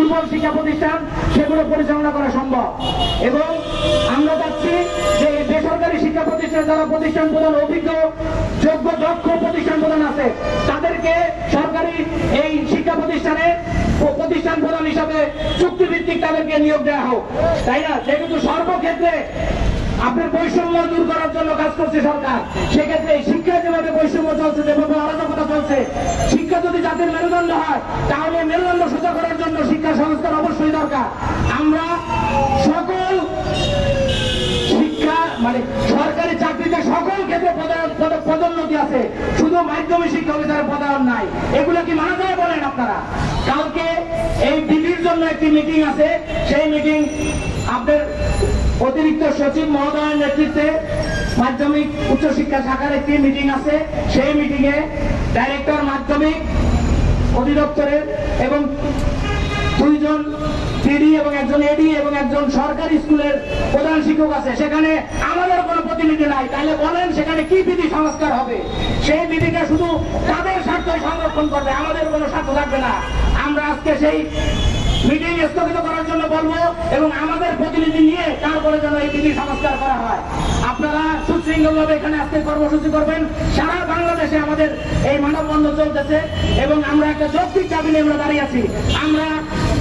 দুর্বল শিক্ষা প্রতিষ্ঠান সেগুলো পরিচালনা করা সম্ভব। এবং আমরা চাচ্ছি যে বেসরকারি শিক্ষা প্রতিষ্ঠান যারা প্রতিষ্ঠান প্রধান অভিজ্ঞ, যোগ্য, দক্ষ প্রতিষ্ঠান প্রধান আছে। তাদেরকে সরকারি এই শিক্ষা প্রতিষ্ঠানে প্রতিষ্ঠান প্রধান হিসাবে চুক্তিভিত্তিক তাদেরকে নিয়োগ দেওয়া হোক। তাই না? যেহেতু সর্বক্ষেত্রে আপনার বৈষম্য দূর করার জন্য কাজ করছে সরকার। সেক্ষেত্রে শিক্ষা যেভাবে বৈষম্য চলছে, যেভাবে অরাজকতা চলছে, শিক্ষা যদি জাতির মেরুদণ্ড হয়, তাহলে মেরুদণ্ড সোজা করার জন্য শিক্ষা সংস্কার অবশ্যই দরকার। আমরা সকল শিক্ষা মানে সরকারি চাকরিতে সকল ক্ষেত্রে পদোন্নতি আছে। শুধু মাধ্যমিক শিক্ষা অফিসারের পদায়ন নাই। এগুলো কি মানা যায় বলেন আপনারা? কালকে এই দিল্লির জন্য একটি মিটিং আছে। সেই মিটিং আপনার অতিরিক্ত সচিব মহোদয়ের নেতৃত্বে মাধ্যমিক উচ্চশিক্ষা শাখার একটি মিটিং আছে। সেই মিটিং এ ডাইরেক্টর মাধ্যমিক অধিদপ্তরের এবং দুইজন ডিডি এবং একজন এডি এবং একজন সরকারি স্কুলের প্রধান শিক্ষক আছে। সেখানে আমাদের কোনো প্রতিনিধি নাই। তাহলে বলেন সেখানে কি বিধি সংস্কার হবে? সেই বিধিটা শুধু তাদের স্বার্থ সংরক্ষণ করবে। আমাদের কোনো স্বার্থ থাকবে না। আমরা আজকে সেই মিটিং স্থগিত করার জন্য বলব এবং আমাদের প্রতিনিধি নিয়ে তারপরে যেন এই বিধি সংস্কার করা হয়। আপনারা সুশৃঙ্খলভাবে এখানে আজকে কর্মসূচি করবেন। সারা বাংলাদেশে আমাদের এই মানববন্ধন চলতেছে এবং আমরা একটা যৌক্তিক দাবি নিয়ে আমরা দাঁড়িয়ে আছি। আমরা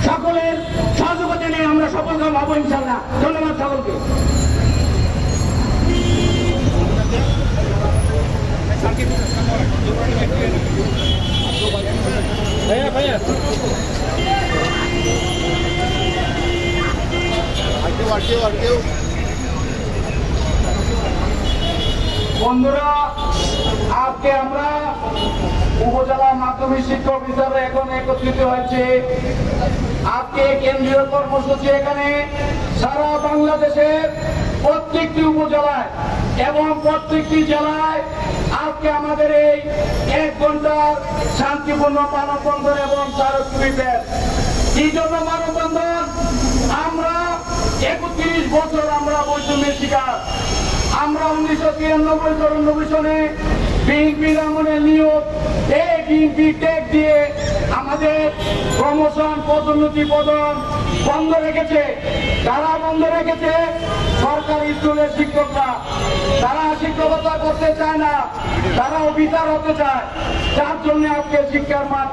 সকলের সহযোগিতা নিয়ে আমরা সফলকাম হব ইনশাল্লাহ ধন্যবাদ সকলকে। আর কেউ আর কেউ। বন্ধুরা, আজকে আমরা উপজেলা মাধ্যমিক শিক্ষা অফিসাররা এখন একত্রিত হয়েছে। আজকে কেন্দ্রীয় কর্মসূচি এখানে সারা বাংলাদেশের প্রত্যেকটি উপজেলায় এবং প্রত্যেকটি জেলায় আজকে আমাদের এই এক ঘণ্টার শান্তিপূর্ণ মানববন্ধন এবং স্মারকলিপি ব্যাস কি জন্য মানববন্ধন আমরা একত্রিশ বছর আমরা বৈষম্যের শিকার। আমরা উনিশশো তিরানব্বই চৌরানব্বই সনে বিএনপির নিয়োগ এই বিএনপি দিয়ে আমাদের প্রমোশন বন্ধ রেখেছে। তারা বন্ধ রেখেছে শিক্ষকরা, তারা শিক্ষকতা করতে চায় না, তারা হতে চায়। যার জন্য আজকে শিক্ষার মান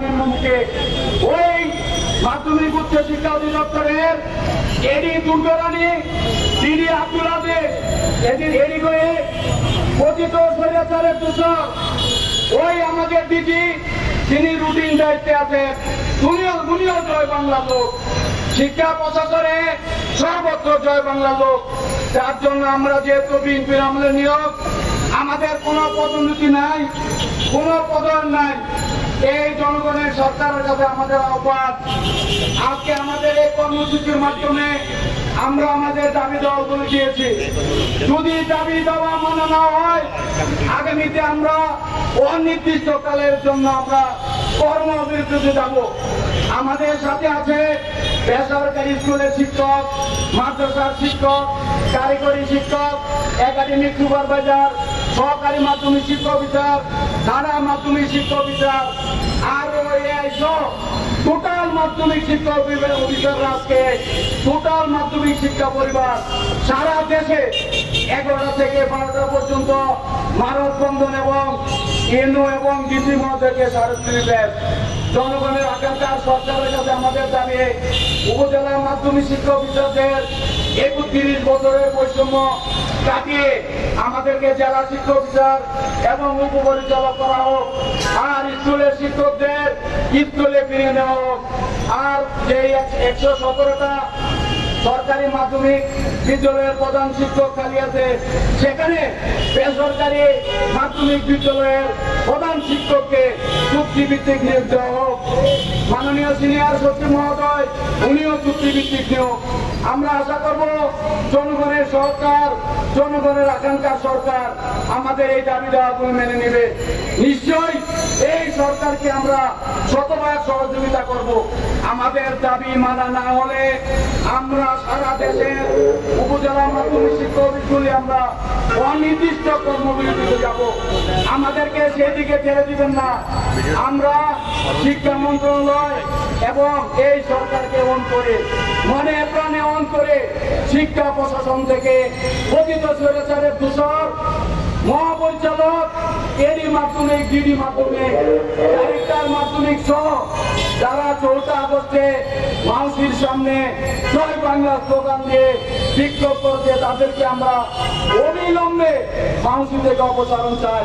ওই মাধ্যমিক উচ্চ শিক্ষা অধিদপ্তরের এডি দুর্গরানী দিদি আব্দুল আদেশ এদিন এডি করে পতিত স্বৈরাচারের দূষক ওই আমাদের দিদি, তিনি রুটিন দায়িত্বে আছেন। তুমিও তুমিও জয় বাংলা লোক। শিক্ষা প্রশাসনে সর্বত্র জয় বাংলা লোক। যার জন্য আমরা যেহেতু বিএনপির আমলে নিয়োগ, আমাদের কোনো পদোন্নতি নাই, কোনো পদোন্নতি নাই। এই জনগণের সরকারের কাছে আমাদের আহ্বান আজকে আমাদের এই কর্মসূচির মাধ্যমে আমরা আমাদের দাবি দেওয়া বলে দিয়েছি। যদি দাবি দেওয়া মানা না হয়, আগামীতে আমরা অনির্দিষ্টকালের জন্য আমরা কর্মবিরতিতে যাব। আমাদের সাথে আছে বেসরকারি স্কুলের শিক্ষক, মাদ্রাসার শিক্ষক, কারিগরি শিক্ষক, একাডেমিক সুপারভাইজার সহকারী মাধ্যমিক শিক্ষা অফিসার থানা মাধ্যমিক শিক্ষা অফিসার, আর সহ টোটাল মাধ্যমিক শিক্ষা অফিসার অফিসাররা আজকে টোটাল মাধ্যমিক শিক্ষা পরিবার সারা দেশে এগারোটা থেকে বারোটা পর্যন্ত মানববন্ধন এবং এনও এবং ডিসি মহোদয়কে স্মারকলিপি ব্যাস জনগণের আকাঙ্ক্ষার সরকারের কাছে আমাদের দাবি উপজেলা মাধ্যমিক শিক্ষা অফিসারদের একত্রিশ বছরের বৈষম্য কাটিয়ে আমাদেরকে জেলা শিক্ষক অফিসার এবং উপপরিচালক করা হোক, আর স্কুলের শিক্ষকদের স্কুলে ফিরিয়ে নেওয়া হোক। আর যে একশো সতেরোটা সরকারি মাধ্যমিক বিদ্যালয়ের প্রধান শিক্ষক খালি আছে, সেখানে বেসরকারি মাধ্যমিক বিদ্যালয়ের প্রধান শিক্ষককে চুক্তিভিত্তিক নিয়োগ দেওয়া মাননীয় সিনিয়র সচিব মহোদয়, উনিও চুক্তিভিত্তিক নিয়োগ। আমরা আশা করব জনগণের সরকার জনগণের আকাঙ্ক্ষার সরকার আমাদের এই দাবি দাওয়াগুলো মেনে নেবে। নিশ্চয়ই এই সরকারকে আমরা শতভাগ সহযোগিতা করব। আমাদের দাবি মানা না হলে আমরা সারা দেশের উপজেলা মাধ্যমিক শিক্ষা অফিসগুলি আমরা অনির্দিষ্ট কর্মবিরতিতে যাব। আমাদেরকে সেদিকে ছেড়ে দিবেন না। আমরা শিক্ষা মন্ত্রণালয় এবং এই সরকারকে অন করে, মনে প্রাণে অন করে শিক্ষা প্রশাসন থেকে পতিত স্বৈরাচারের দূষর মহাপরিচালক এডি মাধ্যমিক ডিডি মাধ্যমিক ডাইরেক্টর মাধ্যমিক সহ যারা চৌঠা আগস্টে মানুষের সামনে জয় বাংলা স্লোগান দিয়ে বিক্ষোভ করছে। তাদেরকে আমরা অবিলম্বে মানুষের থেকে অপসারণ চাই।